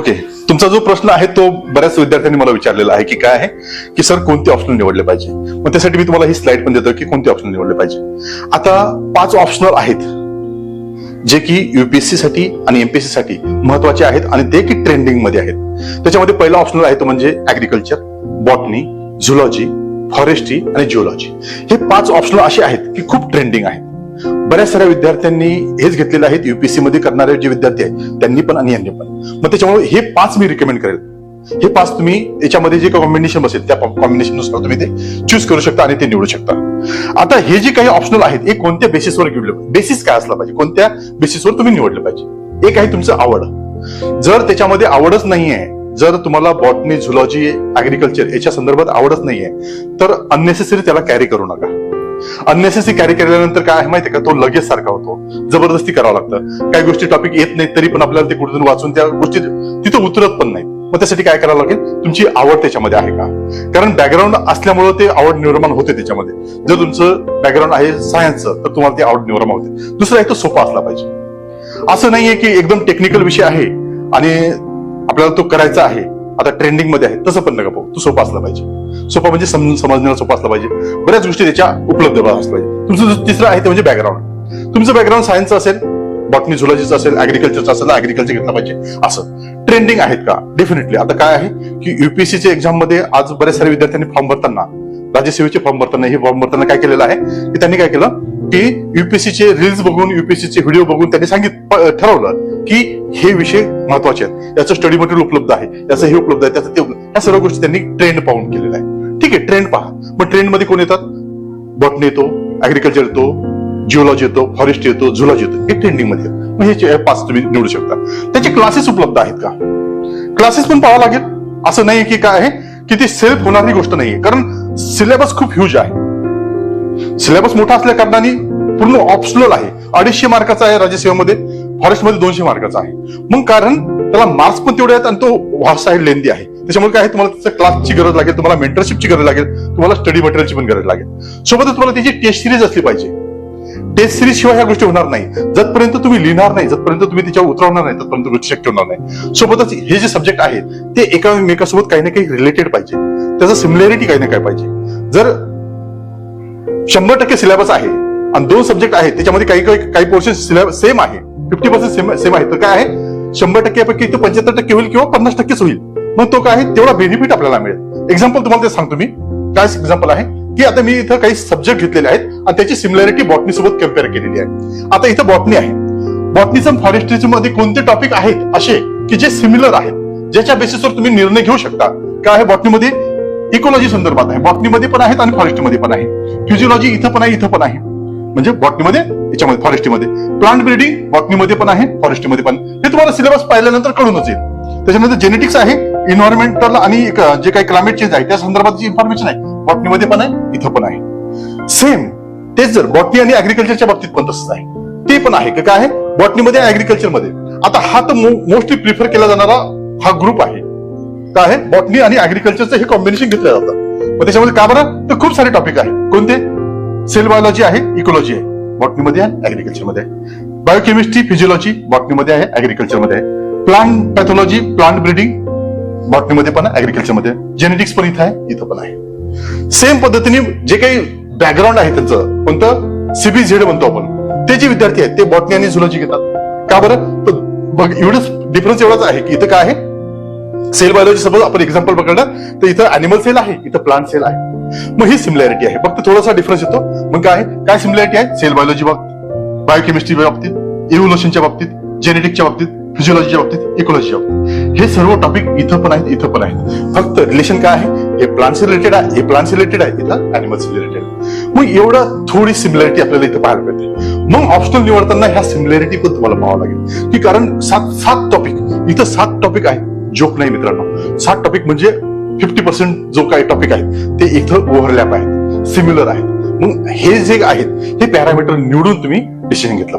Okay. तुमचा जो प्रश्न आहे तो बऱ्याच विद्यार्थ्यांनी मला विचारलेला आहे की काय आहे? की सर कोणते ऑप्शनल निवडले पाहिजे? मग त्यासाठी मी तुम्हाला ही स्लाइड पण देतो की कोणते ऑप्शनल निवडले पाहिजे. आता पाच ऑप्शनल आहेत जे की युपीएससी साठी आणि एमपीएससी साठी महत्त्वाचे आहेत आणि ते की ट्रेंडिंगमध्ये आहेत. त्याच्यामध्ये पहिला ऑप्शनल आहे तो म्हणजे ऍग्रिकल्चर बॉटनी झुलॉजी फॉरेस्ट्री आणि जिओलॉजी हे पाच ऑप्शनल असे आहेत की खूप ट्रेंडिंग आहेत. बऱ्याच साऱ्या विद्यार्थ्यांनी हेच घेतलेले आहेत युपीएससी मध्ये करणारे जे विद्यार्थी आहेत त्यांनी पण आणि यांनी पण. मग त्याच्यामुळे हे पाच मी रिकमेंड करेल. हे पाच तुम्ही याच्यामध्ये जे कॉम्बिनेशन बसेल त्या कॉम्बिनेशननुसार तुम्ही ते चूज करू शकता आणि ते निवडू शकता. आता हे जे काही ऑप्शनल आहेत हे कोणत्या बेसिसवर निवडलं बेसिस काय असला पाहिजे? कोणत्या बेसिसवर तुम्ही निवडलं पाहिजे? एक आहे तुमचं आवड. जर त्याच्यामध्ये आवडच नाहीये जर तुम्हाला बॉटनी झुलॉजी अग्रिकल्चर याच्या संदर्भात आवडच नाहीये तर अननेसेसरी त्याला कॅरी करू नका. अननेसेसरी कॅरी केल्यानंतर काय आहे माहितीये का? तो लगेच सारखा होतो. जबरदस्ती करावं लागतं. काही गोष्टी टॉपिक येत नाहीत तरी पण आपल्याला ते कुठून वाचून त्या गोष्टी तिथं उतरत पण नाहीत. मग त्यासाठी काय करावं लागेल? तुमची आवड त्याच्यामध्ये आहे का? कारण बॅकग्राऊंड असल्यामुळे ते आवड निर्माण होते त्याच्यामध्ये. जर तुमचं बॅकग्राऊंड आहे सायन्सचं तर तुम्हाला ती आवड निर्माण होते. दुसरं आहे तो सोपा असला पाहिजे. असं नाहीये की एकदम टेक्निकल विषय आहे आणि आपल्याला तो करायचा आहे. आता ट्रेंडिंगमध्ये आहे तसं पण नका पाहू. तो सोपा असला पाहिजे. सोपा म्हणजे समजून समजण्याला सोपा असला पाहिजे. बऱ्याच गोष्टी त्याच्या उपलब्ध असल्या पाहिजे. तुमचं जो तिसरं आहे ते म्हणजे बॅकग्राऊंड तुमचं बॅकग्राऊंड सायन्सचं असेल बॉटनी झुलॉजीचं असेल अॅग्रिकल्चरचं असेल अॅग्रिकल्चर घेतलं पाहिजे. असं. ट्रेंडिंग आहेत का? डेफिनेटली आता काय आहे की युपीएससीच्या एक्झाममध्ये आज बऱ्याच साऱ्या विद्यार्थ्यांनी फॉर्म भरताना राज्यसेवेचे फॉर्म भरताना हे फॉर्म भरताना काय केलेलं आहे? की त्यांनी काय केलं? की युपीएससीचे रील्स बघून युपीएससीचे व्हिडिओ बघून त्यांनी सांगित ठरवलं की हे विषय महत्त्वाचे आहेत. याचं स्टडी मटेरियल उपलब्ध आहे. याचं हे उपलब्ध आहे. त्याचं ते या सर्व गोष्टी त्यांनी ट्रेंड पाहून केलेला आहे ठीक आहे ट्रेंड पहा. मग ट्रेंडमध्ये कोण येतात? बॉटनी येतो अॅग्रिकल्चर येतो जिओलॉजी येतो फॉरेस्ट येतो झुलॉजी येतो. हे ट्रेंडिंगमध्ये मग हे जे पाच तुम्ही निवडू शकता. त्याचे क्लासेस उपलब्ध आहेत का? क्लासेस पण पाहावं लागेल. असं नाही की काय आहे? की ते सेल्फ होणारी गोष्ट नाहीये. कारण सिलेबस खूप ह्यूज आहे. सिलेबस मोठा असल्या कारणाने पूर्ण ऑप्शनल आहे. अडीचशे मार्काचा आहे राज्यसेवेमध्ये फॉरेस्टमध्ये दोनशे मार्काचा आहे. मग कारण त्याला मार्क्स पण तेवढे आहेत आणि तो व्हास्ट आहे लेंदी आहे. त्याच्यामुळे काय आहे तुम्हाला त्याच्या क्लासची गरज लागेल तुम्हाला मेंटरशिपची गरज लागेल तुम्हाला स्टडी मटेरियलची पण गरज लागेल. सोबतच तुम्हाला त्याची टेस्ट सिरीज असली पाहिजे. टेस्ट सिरीज शिवाय ह्या गोष्टी होणार नाही. जतपर्यंत तुम्ही लिहिणार नाही जतपर्यंत तुम्ही त्याच्यावर उतरवणार नाही तत्पर्यंत गोष्टी शक्य होणार नाही. सोबतच हे जे सब्जेक्ट आहेत ते एकामेकासोबत काही ना काही रिलेटेड पाहिजे. त्याचं सिमिलॅरिटी काही ना काय पाहिजे. जर शंभर टक्के सिलेबस आहे आणि दोन सब्जेक्ट आहेत त्याच्यामध्ये काही काही काही पोर्शन सिलेबस सेम आहे. फिफ्टी पर्सेंट सेम सेम आहे. तर काय आहे? शंभर टक्क्यापैकी तो पंच्याहत्तर टक्के होईल किंवा पन्नास टक्केच होईल. मग तो काय आहे? तेवढा बेनिफिट आपल्याला मिळेल. एक्झाम्पल तुम्हाला ते सांगतो मी. काय एक्झाम्पल आहे? की आता मी इथं काही सब्जेक्ट घेतलेले आहेत आणि त्याची सिमिलॅरिटी बॉटनी सोबत कंपेअर केलेली आहे. आता इथं बॉटनी आहे. बॉटनीचं फॉरेस्ट्रीचे मध्ये कोणते टॉपिक आहेत असे की जे सिमिलर आहेत? ज्याच्या बेसिसवर तुम्ही निर्णय घेऊ शकता. काय आहे बॉटनीमध्ये इकोलॉजी संदर्भात आहे. बॉटनीमध्ये पण आहेत आणि फॉरेस्टमध्ये पण आहे फिजिओलॉजी इथं पण आहे इथं पण आहे. म्हणजे बॉटनीमध्ये याच्यामध्ये फॉरेस्ट्रीमध्ये प्लांट ब्रिडिंग बॉटनीमध्ये पण आहे फॉरेस्टमध्ये पण. हे तुम्हाला सिलेबस पाहिल्यानंतर कळूनच येईल. त्याच्यानंतर जेनेटिक्स आहे इन्व्हायरमेंटल आणि जे काही क्लायमेट चेंज आहे त्या संदर्भात जी इन्फॉर्मेशन आहे बॉटनीमध्ये पण आहे इथं पण आहे. सेम तेच जर बॉटनी आणि अग्रिकल्चरच्या बाबतीत पण तसंच आहे. ते पण आहे. काय आहे? बॉटनीमध्ये अॅग्रिकल्चरमध्ये आता हा तर मोस्टली प्रिफर केला जाणारा हा ग्रुप आहे. काय आहे? बॉटनी आणि अग्रिकल्चरचं हे कॉम्बिनेशन घेतलं जातं. मग त्याच्यामध्ये का बरं? तर खूप सारे टॉपिक आहे. कोणते? सेल बायोलॉजी आहे इकोलॉजी आहे. बॉटनीमध्ये आहे अग्रिकल्चरमध्ये आहे. बायोकेमिस्ट्री फिजिओलॉजी बॉटनीमध्ये आहे अग्रिकल्चरमध्ये आहे. प्लांट पॅथॉलॉजी प्लांट ब्रिडिंग बॉटनीमध्ये पण आहे मध्ये जेनेटिक्स पण इथं आहे इथं पण आहे. सेम पद्धतीने जे काही बॅकग्राऊंड आहे त्यांचं कोणतं? सीबीझेड म्हणतो आपण. ते जे विद्यार्थी आहेत ते बॉटनी आणि झुलॉजी घेतात. का बरं? तर बघ एवढंच डिफरन्स एवढाच आहे की इथं काय आहे? सेल बायोलॉजी सपोज आपण एक्झाम्पल पकडलं तर इथं अॅनिमल सेल आहे इथं प्लांट सेल आहे. मग ही सिमिलॅरिटी आहे. फक्त थोडासा डिफरन्स येतो. मग काय काय सिमिलॅरिटी आहे? सेल बायोलॉजी बाबतीत बायोकेमिस्ट्री बाबतीत इव्होल्युशनच्या बाबतीत जेनेटिकच्या बाबतीत फिजिओलॉजीच्या बाबतीत इकोलॉजीच्या बाबतीत. हे सर्व टॉपिक इथं पण आहेत इथं पण आहेत. फक्त रिलेशन काय आहे? हे प्लांट्स रिलेटेड आहे हे प्लांट्स रिलेटेड आहे इथं अॅनिमल्स रिलेटेड मग एवढं थोडी सिमिलॅरिटी आपल्याला इथं पाहायला मिळते. मग ऑप्शनल निवडताना ह्या सिमिलॅरिटी पण तुम्हाला पाहावं लागेल. की कारण सात सात टॉपिक इथं सात टॉपिक आहेत. जोक नाही मित्रांनो. सात टॉपिक म्हणजे फिफ्टी पर्सेंट जो काही टॉपिक आहेत ते इथं ओव्हरलॅप आहेत सिमिलर आहेत. मग हे जे आहेत हे पॅरामीटर निवडून तुम्ही डिसिजन घेतलं पाहिजे.